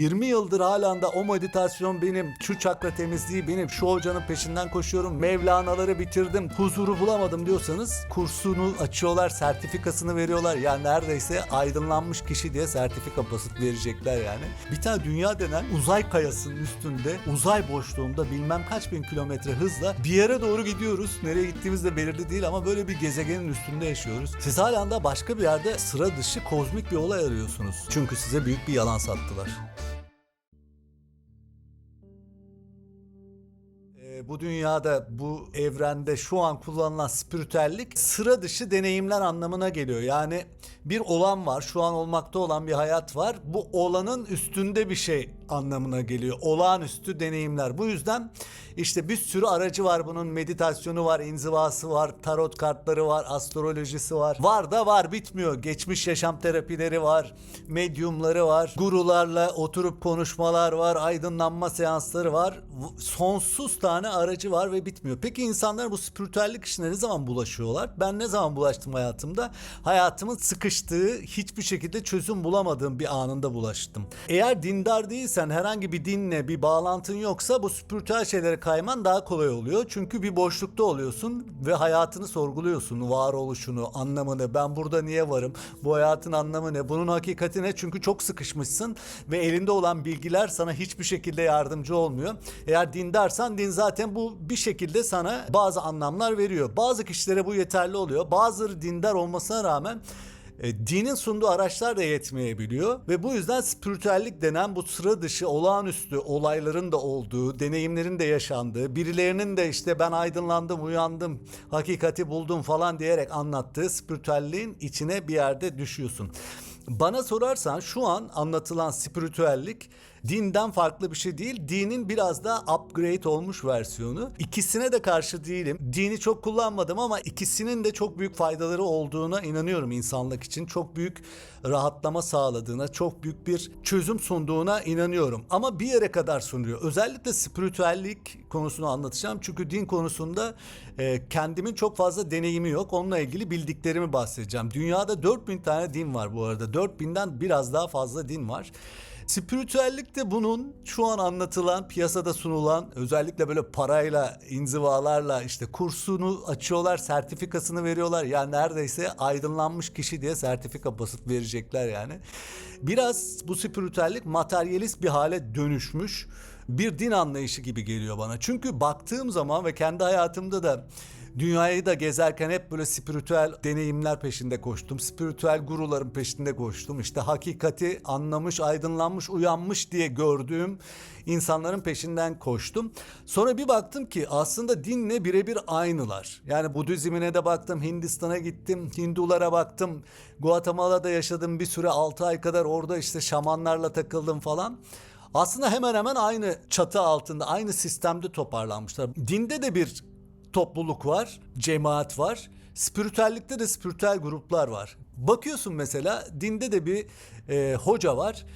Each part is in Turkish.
20 yıldır halen de o meditasyon benim, şu çakra temizliği benim, şu hocanın peşinden koşuyorum, Mevlana'ları bitirdim, huzuru bulamadım diyorsanız kursunu açıyorlar, sertifikasını veriyorlar. Yani neredeyse aydınlanmış kişi diye sertifika basıp verecekler yani. Bir tane dünya denen uzay kayasının üstünde, uzay boşluğunda bilmem kaç bin kilometre hızla bir yere doğru gidiyoruz. Nereye gittiğimiz de belirli değil ama böyle bir gezegenin üstünde yaşıyoruz. Siz halen de başka bir yerde sıra dışı kozmik bir olay arıyorsunuz. Çünkü size büyük bir yalan sattılar. Bu dünyada, bu evrende şu an kullanılan spiritüellik sıra dışı deneyimler anlamına geliyor. Yani bir olan var, şu an olmakta olan bir hayat var. Bu olanın üstünde bir şey anlamına geliyor. Olağanüstü deneyimler. Bu yüzden işte bir sürü aracı var bunun. Meditasyonu var, inzivası var, tarot kartları var, astrolojisi var. Var da var bitmiyor. Geçmiş yaşam terapileri var, medyumları var, gurularla oturup konuşmalar var, aydınlanma seansları var. Sonsuz tane aracı var ve bitmiyor. Peki insanlar bu spiritüellik işine ne zaman bulaşıyorlar? Ben ne zaman bulaştım hayatımda? Hayatımın sıkıştığı, hiçbir şekilde çözüm bulamadığım bir anında bulaştım. Eğer dindar değilsen, herhangi bir dinle bir bağlantın yoksa bu spiritüel şeylere kayman daha kolay oluyor. Çünkü bir boşlukta oluyorsun ve hayatını sorguluyorsun. Varoluşunu, anlamını, ben burada niye varım? Bu hayatın anlamı ne? Bunun hakikati ne? Çünkü çok sıkışmışsın ve elinde olan bilgiler sana hiçbir şekilde yardımcı olmuyor. Eğer dindarsan din zaten bu bir şekilde sana bazı anlamlar veriyor. Bazı kişilere bu yeterli oluyor. Bazıları dindar olmasına rağmen e, dinin sunduğu araçlar da yetmeyebiliyor ve bu yüzden spiritüellik denen bu sıra dışı olağanüstü olayların da olduğu, deneyimlerin de yaşandığı, birilerinin de işte ben aydınlandım, uyandım, hakikati buldum falan diyerek anlattığı spiritüelliğin içine bir yerde düşüyorsun. Bana sorarsan şu an anlatılan spiritüellik dinden farklı bir şey değil. Dinin biraz daha upgrade olmuş versiyonu. İkisine de karşı değilim. Dini çok kullanmadım ama ikisinin de çok büyük faydaları olduğuna inanıyorum insanlık için. Çok büyük rahatlama sağladığına, çok büyük bir çözüm sunduğuna inanıyorum. Ama bir yere kadar sunuyor. Özellikle spiritüellik konusunu anlatacağım. Çünkü din konusunda e, kendimin çok fazla deneyimi yok. Onunla ilgili bildiklerimi bahsedeceğim. Dünyada 4000 tane din var bu arada. 4000'den biraz daha fazla din var. Spiritüellik de bunun şu an anlatılan, piyasada sunulan özellikle böyle parayla, inzivalarla işte kursunu açıyorlar, sertifikasını veriyorlar. Yani neredeyse aydınlanmış kişi diye sertifika basıp verecekler yani. Biraz bu spiritüellik materyalist bir hale dönüşmüş bir din anlayışı gibi geliyor bana. Çünkü baktığım zaman ve kendi hayatımda da Dünyayı da gezerken hep böyle spiritüel deneyimler peşinde koştum. Spiritüel guruların peşinde koştum. İşte hakikati anlamış, aydınlanmış, uyanmış diye gördüğüm insanların peşinden koştum. Sonra bir baktım ki aslında dinle birebir aynılar. Yani Budizmine de baktım, Hindistan'a gittim, Hindulara baktım. Guatemala'da yaşadım bir süre 6 ay kadar orada işte şamanlarla takıldım falan. Aslında hemen hemen aynı çatı altında, aynı sistemde toparlanmışlar. Dinde de bir topluluk var, cemaat var. Spiritüellikte de spiritüel gruplar var. Bakıyorsun mesela dinde de bir e, hoca var.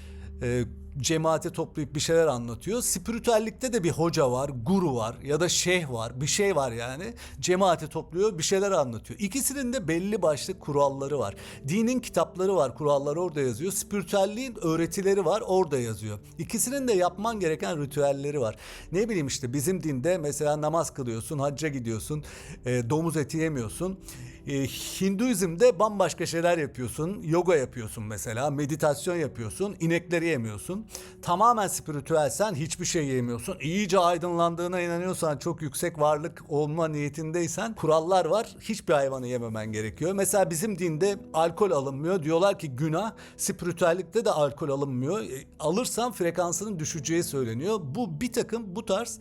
E, cemaate toplayıp bir şeyler anlatıyor. Spiritüellikte de bir hoca var, guru var ya da şeyh var. Bir şey var yani. Cemaate topluyor, bir şeyler anlatıyor. İkisinin de belli başlı kuralları var. Dinin kitapları var, kuralları orada yazıyor. Spiritüelliğin öğretileri var, orada yazıyor. İkisinin de yapman gereken ritüelleri var. Ne bileyim işte bizim dinde mesela namaz kılıyorsun, hacca gidiyorsun, e, domuz eti yemiyorsun. E, Hinduizm'de bambaşka şeyler yapıyorsun. Yoga yapıyorsun mesela, meditasyon yapıyorsun, inekleri yemiyorsun. Tamamen spiritüelsen hiçbir şey yemiyorsun. İyice aydınlandığına inanıyorsan, çok yüksek varlık olma niyetindeysen kurallar var. Hiçbir hayvanı yememen gerekiyor. Mesela bizim dinde alkol alınmıyor. Diyorlar ki günah. Spiritüellikte de alkol alınmıyor. E, alırsan frekansının düşeceği söyleniyor. Bu bir takım bu tarz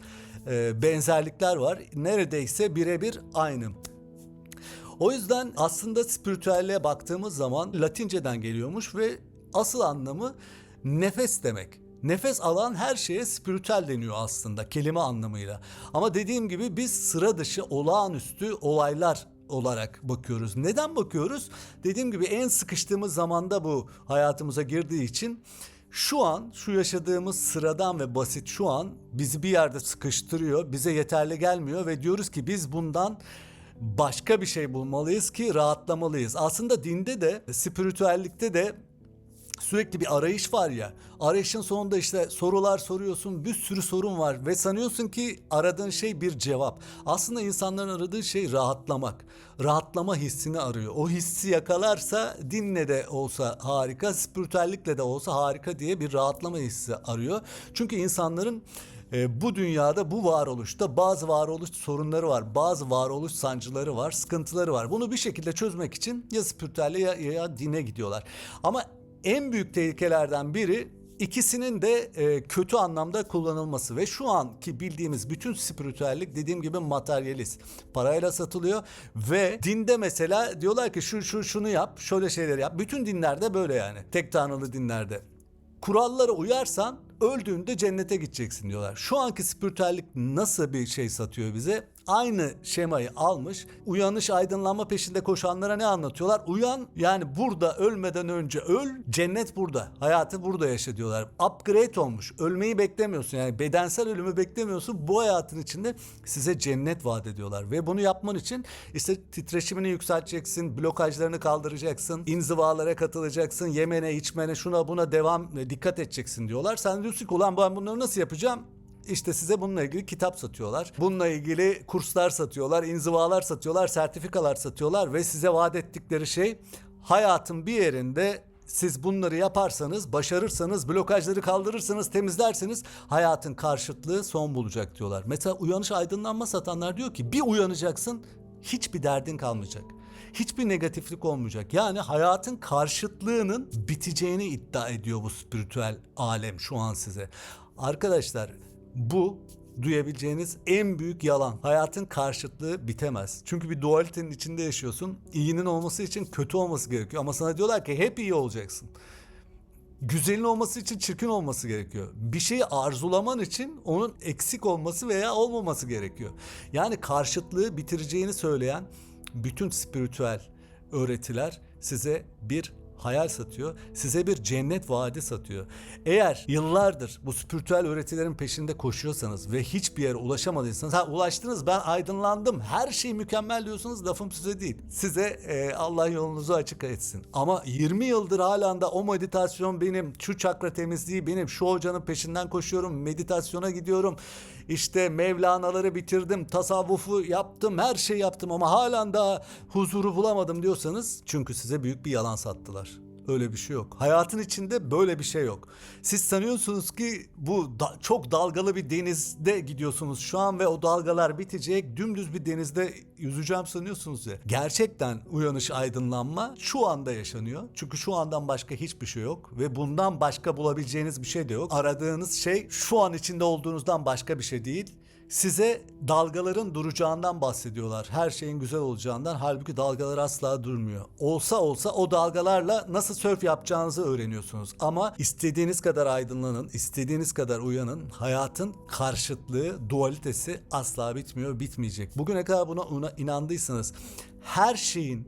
e, benzerlikler var. Neredeyse birebir aynı. O yüzden aslında spiritüelliğe baktığımız zaman Latinceden geliyormuş ve asıl anlamı nefes demek. Nefes alan her şeye spiritüel deniyor aslında kelime anlamıyla. Ama dediğim gibi biz sıra dışı olağanüstü olaylar olarak bakıyoruz. Neden bakıyoruz? Dediğim gibi en sıkıştığımız zamanda bu hayatımıza girdiği için şu an şu yaşadığımız sıradan ve basit şu an bizi bir yerde sıkıştırıyor. Bize yeterli gelmiyor ve diyoruz ki biz bundan başka bir şey bulmalıyız ki rahatlamalıyız. Aslında dinde de, spiritüellikte de sürekli bir arayış var ya. Arayışın sonunda işte sorular soruyorsun, bir sürü sorun var ve sanıyorsun ki aradığın şey bir cevap. Aslında insanların aradığı şey rahatlamak. Rahatlama hissini arıyor. O hissi yakalarsa dinle de olsa harika, spiritüellikle de olsa harika diye bir rahatlama hissi arıyor. Çünkü insanların e, bu dünyada bu varoluşta bazı varoluş sorunları var. Bazı varoluş sancıları var, sıkıntıları var. Bunu bir şekilde çözmek için ya spiritüelle ya, ya dine gidiyorlar. Ama en büyük tehlikelerden biri ikisinin de e, kötü anlamda kullanılması ve şu anki bildiğimiz bütün spiritüellik dediğim gibi materyalist. Parayla satılıyor ve dinde mesela diyorlar ki şu şu şunu yap, şöyle şeyler yap. Bütün dinlerde böyle yani. Tek tanrılı dinlerde kurallara uyarsan öldüğünde cennete gideceksin diyorlar. Şu anki spiritüellik nasıl bir şey satıyor bize? Aynı şemayı almış. Uyanış aydınlanma peşinde koşanlara ne anlatıyorlar? Uyan yani burada ölmeden önce öl. Cennet burada. Hayatı burada yaşa diyorlar. Upgrade olmuş. Ölmeyi beklemiyorsun. Yani bedensel ölümü beklemiyorsun. Bu hayatın içinde size cennet vaat ediyorlar. Ve bunu yapman için işte titreşimini yükselteceksin. Blokajlarını kaldıracaksın. inzivalara katılacaksın. Yemene, içmene, şuna buna devam e, dikkat edeceksin diyorlar. Sen diyorsun ki ulan ben bunları nasıl yapacağım? İşte size bununla ilgili kitap satıyorlar. Bununla ilgili kurslar satıyorlar, inzivalar satıyorlar, sertifikalar satıyorlar ve size vaat ettikleri şey hayatın bir yerinde siz bunları yaparsanız, başarırsanız, blokajları kaldırırsanız, temizlerseniz hayatın karşıtlığı son bulacak diyorlar. Mesela uyanış aydınlanma satanlar diyor ki bir uyanacaksın hiçbir derdin kalmayacak. Hiçbir negatiflik olmayacak. Yani hayatın karşıtlığının biteceğini iddia ediyor bu spiritüel alem şu an size. Arkadaşlar bu duyabileceğiniz en büyük yalan. Hayatın karşıtlığı bitemez. Çünkü bir dualitenin içinde yaşıyorsun. İyinin olması için kötü olması gerekiyor. Ama sana diyorlar ki hep iyi olacaksın. Güzelin olması için çirkin olması gerekiyor. Bir şeyi arzulaman için onun eksik olması veya olmaması gerekiyor. Yani karşıtlığı bitireceğini söyleyen bütün spiritüel öğretiler size bir hayal satıyor. Size bir cennet vaadi satıyor. Eğer yıllardır bu spiritüel öğretilerin peşinde koşuyorsanız ve hiçbir yere ulaşamadıysanız, ha ulaştınız ben aydınlandım, her şey mükemmel diyorsunuz lafım size değil. Size e, Allah yolunuzu açık etsin. Ama 20 yıldır halen de o meditasyon benim, şu çakra temizliği benim, şu hocanın peşinden koşuyorum, meditasyona gidiyorum. İşte Mevlana'ları bitirdim, tasavvufu yaptım, her şey yaptım ama halen daha huzuru bulamadım diyorsanız çünkü size büyük bir yalan sattılar. Öyle bir şey yok. Hayatın içinde böyle bir şey yok. Siz sanıyorsunuz ki bu da- çok dalgalı bir denizde gidiyorsunuz şu an ve o dalgalar bitecek. Dümdüz bir denizde yüzeceğim sanıyorsunuz ya. Gerçekten uyanış aydınlanma şu anda yaşanıyor. Çünkü şu andan başka hiçbir şey yok ve bundan başka bulabileceğiniz bir şey de yok. Aradığınız şey şu an içinde olduğunuzdan başka bir şey değil size dalgaların duracağından bahsediyorlar. Her şeyin güzel olacağından. Halbuki dalgalar asla durmuyor. Olsa olsa o dalgalarla nasıl sörf yapacağınızı öğreniyorsunuz. Ama istediğiniz kadar aydınlanın, istediğiniz kadar uyanın. Hayatın karşıtlığı, dualitesi asla bitmiyor, bitmeyecek. Bugüne kadar buna una- inandıysanız her şeyin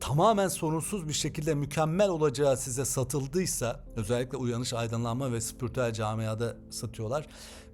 tamamen sorunsuz bir şekilde mükemmel olacağı size satıldıysa özellikle uyanış aydınlanma ve spiritüel camiada satıyorlar.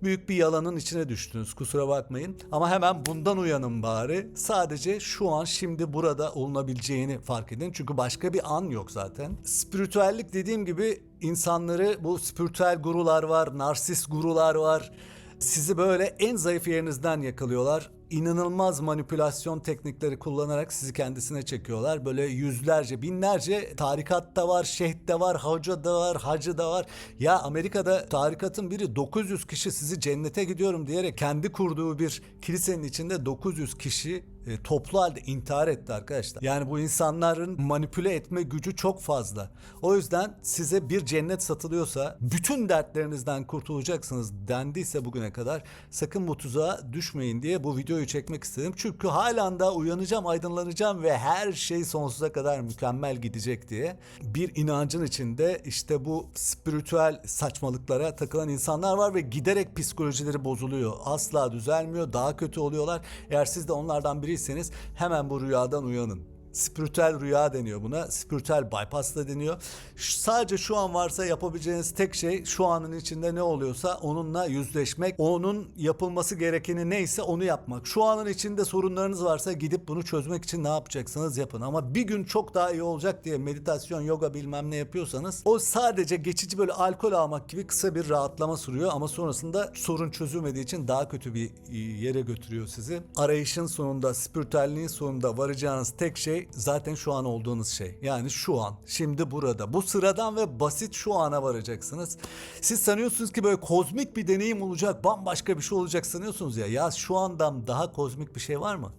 Büyük bir yalanın içine düştünüz kusura bakmayın ama hemen bundan uyanın bari. Sadece şu an şimdi burada olunabileceğini fark edin. Çünkü başka bir an yok zaten. Spiritüellik dediğim gibi insanları bu spiritüel gurular var, narsist gurular var. Sizi böyle en zayıf yerinizden yakalıyorlar. İnanılmaz manipülasyon teknikleri kullanarak sizi kendisine çekiyorlar. Böyle yüzlerce, binlerce tarikat da var, şeyh de var, hoca da var, hacı da var. Ya Amerika'da tarikatın biri 900 kişi sizi cennete gidiyorum diyerek kendi kurduğu bir kilisenin içinde 900 kişi e, toplu halde intihar etti arkadaşlar. Yani bu insanların manipüle etme gücü çok fazla. O yüzden size bir cennet satılıyorsa bütün dertlerinizden kurtulacaksınız dendiyse bugüne kadar sakın bu tuzağa düşmeyin diye bu videoyu çekmek istedim. Çünkü halen daha uyanacağım, aydınlanacağım ve her şey sonsuza kadar mükemmel gidecek diye bir inancın içinde işte bu spiritüel saçmalıklara takılan insanlar var ve giderek psikolojileri bozuluyor. Asla düzelmiyor, daha kötü oluyorlar. Eğer siz de onlardan biriyseniz hemen bu rüyadan uyanın. Spiritüel rüya deniyor buna. Spiritüel bypass da deniyor. Sadece şu an varsa yapabileceğiniz tek şey şu anın içinde ne oluyorsa onunla yüzleşmek. Onun yapılması gerekeni neyse onu yapmak. Şu anın içinde sorunlarınız varsa gidip bunu çözmek için ne yapacaksınız yapın. Ama bir gün çok daha iyi olacak diye meditasyon, yoga bilmem ne yapıyorsanız o sadece geçici böyle alkol almak gibi kısa bir rahatlama sürüyor ama sonrasında sorun çözülmediği için daha kötü bir yere götürüyor sizi. Arayışın sonunda, spiritüelliğin sonunda varacağınız tek şey zaten şu an olduğunuz şey. Yani şu an, şimdi burada. Bu sıradan ve basit şu ana varacaksınız. Siz sanıyorsunuz ki böyle kozmik bir deneyim olacak, bambaşka bir şey olacak sanıyorsunuz ya. Ya şu andan daha kozmik bir şey var mı?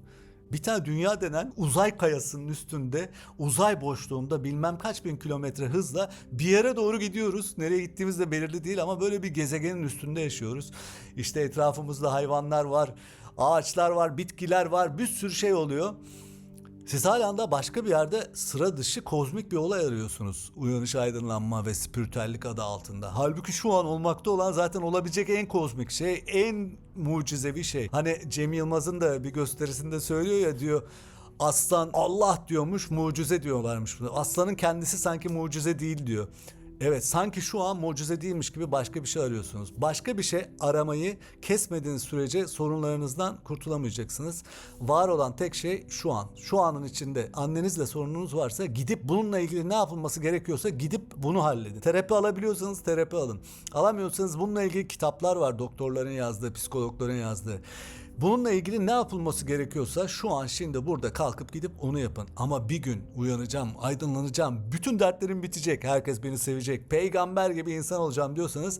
Bir tane dünya denen uzay kayasının üstünde uzay boşluğunda bilmem kaç bin kilometre hızla bir yere doğru gidiyoruz. Nereye gittiğimiz de belirli değil ama böyle bir gezegenin üstünde yaşıyoruz. İşte etrafımızda hayvanlar var, ağaçlar var, bitkiler var, bir sürü şey oluyor. Siz hala da başka bir yerde sıra dışı kozmik bir olay arıyorsunuz. Uyanış, aydınlanma ve spiritüellik adı altında. Halbuki şu an olmakta olan zaten olabilecek en kozmik şey, en mucizevi şey. Hani Cem Yılmaz'ın da bir gösterisinde söylüyor ya diyor aslan Allah diyormuş mucize diyorlarmış. Aslanın kendisi sanki mucize değil diyor. Evet sanki şu an mucize değilmiş gibi başka bir şey arıyorsunuz. Başka bir şey aramayı kesmediğiniz sürece sorunlarınızdan kurtulamayacaksınız. Var olan tek şey şu an. Şu anın içinde annenizle sorununuz varsa gidip bununla ilgili ne yapılması gerekiyorsa gidip bunu halledin. Terapi alabiliyorsanız terapi alın. Alamıyorsanız bununla ilgili kitaplar var doktorların yazdığı, psikologların yazdığı. Bununla ilgili ne yapılması gerekiyorsa şu an şimdi burada kalkıp gidip onu yapın. Ama bir gün uyanacağım, aydınlanacağım, bütün dertlerim bitecek, herkes beni sevecek, peygamber gibi insan olacağım diyorsanız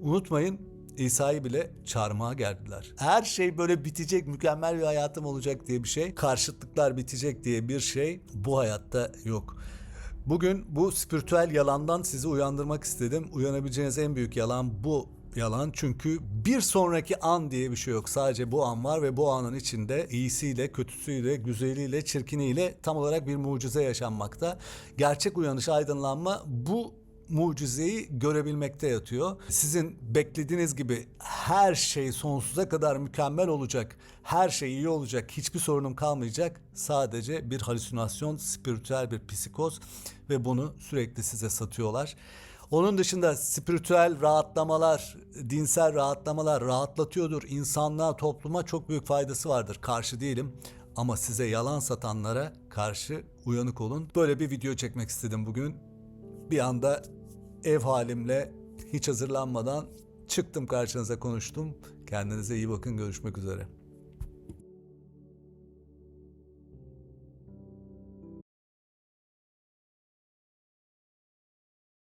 unutmayın İsa'yı bile çarmıha gerdiler. Her şey böyle bitecek, mükemmel bir hayatım olacak diye bir şey, karşıtlıklar bitecek diye bir şey bu hayatta yok. Bugün bu spiritüel yalandan sizi uyandırmak istedim. Uyanabileceğiniz en büyük yalan bu yalan. Çünkü bir sonraki an diye bir şey yok. Sadece bu an var ve bu anın içinde iyisiyle, kötüsüyle, güzeliyle, çirkiniyle tam olarak bir mucize yaşanmakta. Gerçek uyanış, aydınlanma bu mucizeyi görebilmekte yatıyor. Sizin beklediğiniz gibi her şey sonsuza kadar mükemmel olacak, her şey iyi olacak, hiçbir sorunum kalmayacak. Sadece bir halüsinasyon, spiritüel bir psikoz ve bunu sürekli size satıyorlar. Onun dışında spiritüel rahatlamalar, dinsel rahatlamalar rahatlatıyordur. İnsanlığa, topluma çok büyük faydası vardır. Karşı değilim. Ama size yalan satanlara karşı uyanık olun. Böyle bir video çekmek istedim bugün bir anda ev halimle hiç hazırlanmadan çıktım karşınıza konuştum. Kendinize iyi bakın görüşmek üzere.